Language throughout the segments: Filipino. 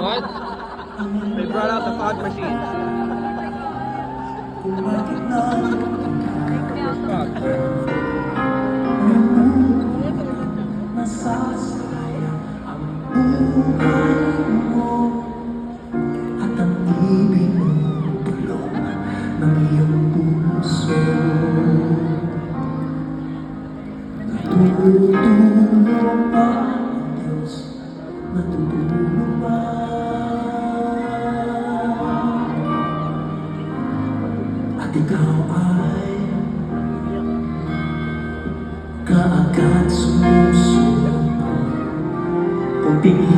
What? They brought out the fog machine. Fog? At ikaw ay kaagad sumusunod. Pagpigil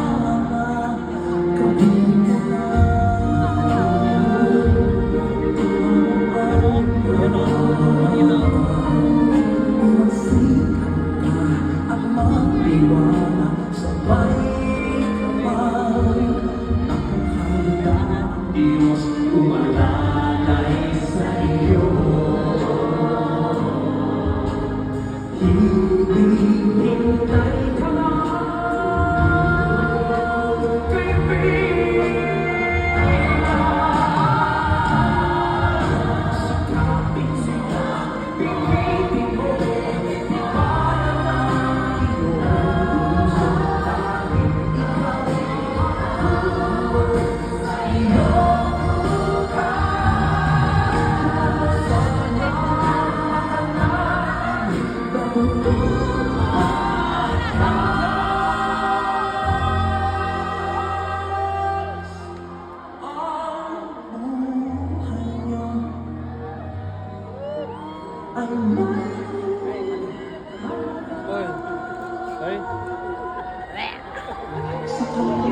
Dios Hoy. Hoy. Sa